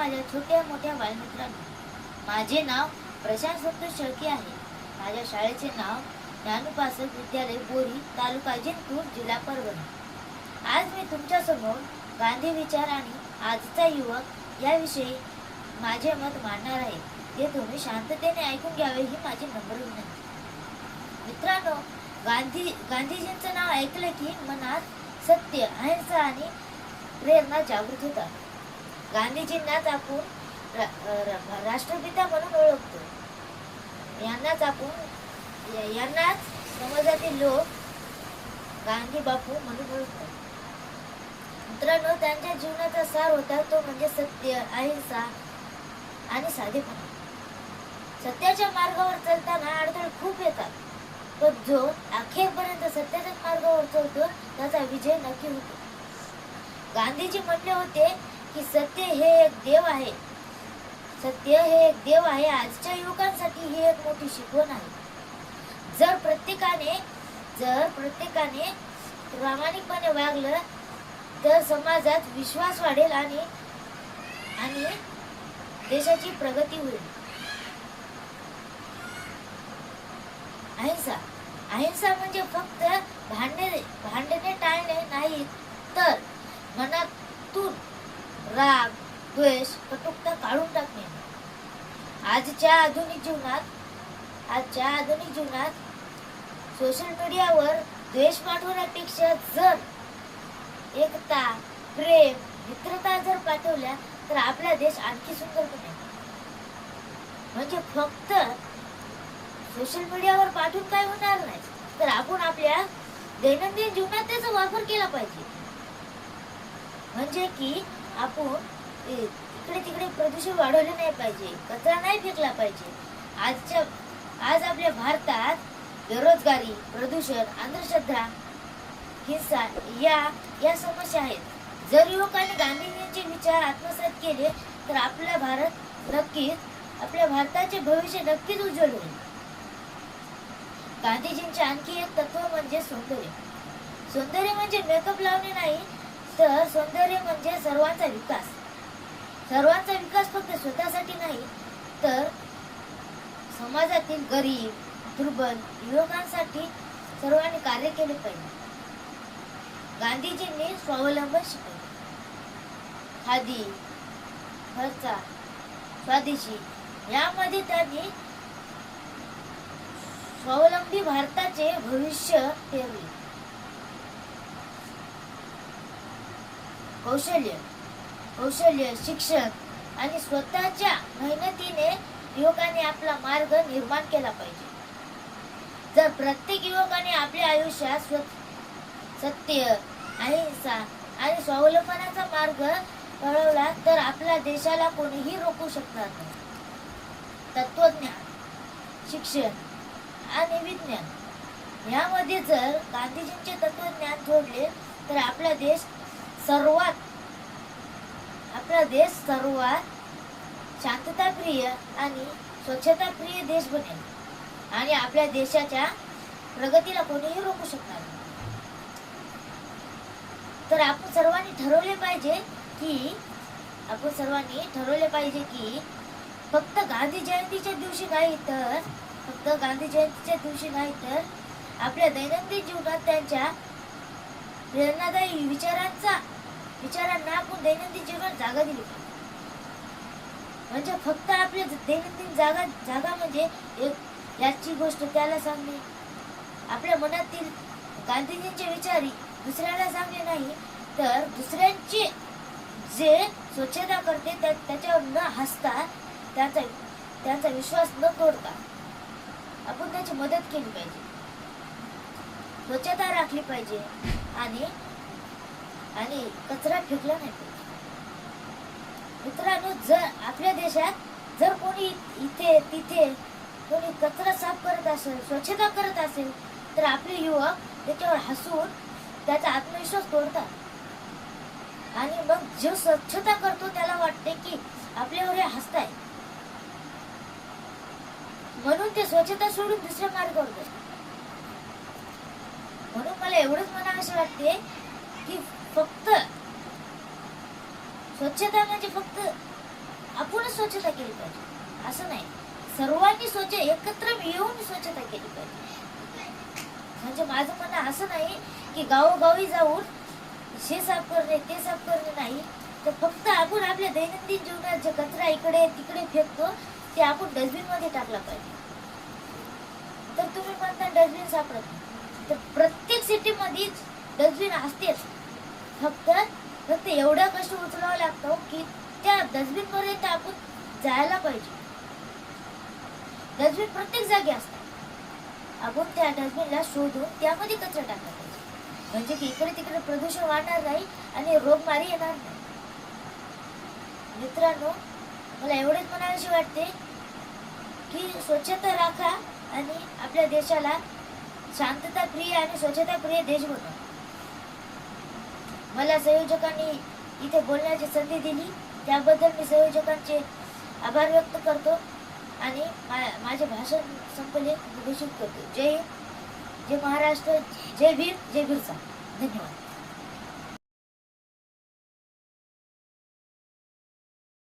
माझ्या छोट्या मोठ्या बालमित्रांनो. माझे नाव प्रशांत संतोष शेळके आहे. माझ्या शाळेचे नाव ज्ञानोपासक विद्यालय बोरी तालुका जिंतूर जिल्हा परभणी. आज मी तुमच्यासमोर गांधी विचार आणि आजचा युवक याविषयी माझे मत मांडणार आहे. ते तुम्ही शांततेने ऐकून घ्यावे ही माझी नम्र विनंती. मित्रांनो गांधी गांधीजींचं नाव ऐकलं की मनात सत्य अहिंसा आणि प्रेरणा जागृत होतात. गांधीजींनाच आपण रा- राष्ट्रपिता म्हणून ओळखतो. यांनाच आपण यांनाच समाजातील लोक गांधी बापू म्हणून ओळखतात. मित्रांनो त्यांच्या जीवनाचा सार होता तो म्हणजे सत्य अहिंसा आणि साधेपणा. सत्याच्या मार्गावर चालताना अडथळे खूप येतात. पण जो अखेरपर्यंत सत्याच्याच मार्गावर चालतो त्याचा विजय नक्की होतो. गांधीजी म्हणले होते की सत्य हे एक देव आहे. सत्य हे एक देव आहे. आजच्या युवकांसाठी ही एक मोठी शिकवण आहे. जर प्रत्येकाने जर प्रत्येकाने प्रामाणिकपणे वागलं तर समाजात विश्वास वाढेल आणि आणि देशाची प्रगती होईल. अहिंसा. अहिंसा म्हणजे फक्त भांडणे भांडणे टाळणे नाही तर मनात राग द्वेष कटुकता काढून टाकणे. आजच्या आधुनिक जीवनात आजच्या आधुनिक जीवनात सोशल मीडियावर द्वेष पाठवण्यापेक्षा जर एकता प्रेम मित्रता जर पाठवल्या तर आपला देश आणखी सुंदर बनेल. म्हणजे फक्त सोशल मीडियावर पाठवून काय होणार नाही तर आपण आपल्या दैनंदिन जीवनात त्याचा वापर केला पाहिजे. म्हणजे की आपण इकडे तिकडे प्रदूषण वाढवले नाही पाहिजे कचरा नाही फेकला पाहिजे. आजच्या आज आपल्या भारतात बेरोजगारी प्रदूषण अंधश्रद्धा हिंसा या या समस्या आहेत. जर युवकांनी गांधीजींचे विचार आत्मसात केले तर आपला भारत नक्कीच आपल्या भारताचे भविष्य नक्कीच उज्ज्वल होईल. गांधीजींचे आणखी एक तत्व म्हणजे सौंदर्य. सौंदर्य म्हणजे मेकअप लावणे नाही तर सौंदर्य म्हणजे सर्वांचा विकास. सर्वांचा विकास फक्त स्वतःसाठी नाही तर समाजातील गरीब दुर्बल युवकांसाठी सर्वांनी कार्य केले पाहिजे. गांधीजींनी स्वावलंबन शिकवले. खादी खर्चा स्वदेशी यामध्ये त्यांनी स्वावलंबी भारताचे भविष्य पेरले कौशल्य कौशल्य शिक्षण आणि स्वतःच्या मेहनतीने युवकांनी आपला मार्ग निर्माण केला पाहिजे. जर प्रत्येक युवकाने आपल्या आयुष्यात स्व सत्य अहिंसा आणि स्वावलंबनाचा मार्ग कळवला तर आपल्या देशाला कोणीही रोखू शकणार नाही. तत्वज्ञान शिक्षण आणि विज्ञान यामध्ये जर गांधीजींचे तत्वज्ञान जोडले तर आपला देश सर्वात. आपला देश सर्वात शांतताप्रिय आणि स्वच्छताप्रिय देश बनेल. आणि आपल्या देशाच्या प्रगतीला कोणीही रोखू शकणार तर आपण सर्वांनी ठरवले पाहिजे की आपण सर्वांनी ठरवले पाहिजे की फक्त गांधी जयंतीच्या दिवशी नाही तर फक्त गांधी जयंतीच्या दिवशी नाही तर आपल्या दैनंदिन जीवनात त्यांच्या प्रेरणादायी विचारांचा विचारांना आपण दैनंदिन जीवनात जागा दिली. पाहिजे म्हणजे फक्त आपल्या दैनंदिन जागा जागा म्हणजे एक याची गोष्ट त्याला सांगणे. आपल्या मनातील गांधीजींचे विचारी दुसऱ्याला सांगणे नाही तर दुसऱ्यांचे जे स्वच्छता करते त्याच्यावर न हसता त्याचा त्यांचा विश्वास न तोडता आपण त्याची मदत केली पाहिजे. स्वच्छता राखली पाहिजे. आणि आणि कचरा फेकला नाही मित्रांनो जर आपल्या देशात जर कोणी इथे तिथे कोणी कचरा साफ करत असेल स्वच्छता करत असेल तर आपले युवक त्याच्यावर हसून त्याचा आत्मविश्वास तोडतात. आणि मग जो स्वच्छता करतो त्याला वाटते की आपल्यावर हे हसताय म्हणून ते स्वच्छता सोडून दुसऱ्या मार्गावर जातात. म्हणून मला एवढंच म्हणावं वाटते की फक्त स्वच्छता म्हणजे फक्त आपणच स्वच्छता केली पाहिजे. असं नाही. सर्वांनी स्वच्छ एकत्र येऊन स्वच्छता केली पाहिजे. म्हणजे माझं म्हणणं असं नाही की गावोगावी जाऊन हे साफ करणे ते साफ करणे नाही. तर फक्त आपण आपल्या दैनंदिन जीवनात जे कचरा इकडे तिकडे फेकतो ते आपण डस्टबिनमध्ये टाकला पाहिजे. तर तुम्ही म्हणता डस्टबिन सापडत नाही तर प्रत्येक सिटीमध्ये डस्टबिन असतेच. फक्त फक्त एवढा कष्ट उचलावा लागतो की त्या डस्टबिन पर्यंत आपण जायला पाहिजे. डस्टबिन प्रत्येक जागी असतात आपण त्या डस्टबिनला शोधून त्यामध्ये कचरा टाकला पाहिजे म्हणजे की इकडे तिकडे प्रदूषण वाढणार नाही आणि रोगमारी येणार नाही. मित्रांनो मला एवढेच म्हणावीशी वाटते की स्वच्छता राखा आणि आपल्या देशाला शांतता प्रिय आणि स्वच्छता प्रिय देश होता. मला संयोजकांनी इथे बोलण्याची संधी दिली. त्याबद्दल मी संयोजकांचे आभार व्यक्त करतो आणि मा- माझे भाषण संपले. घोषित करतो. जय जय महाराष्ट्र. जय भीम. जय बिरसा. धन्यवाद.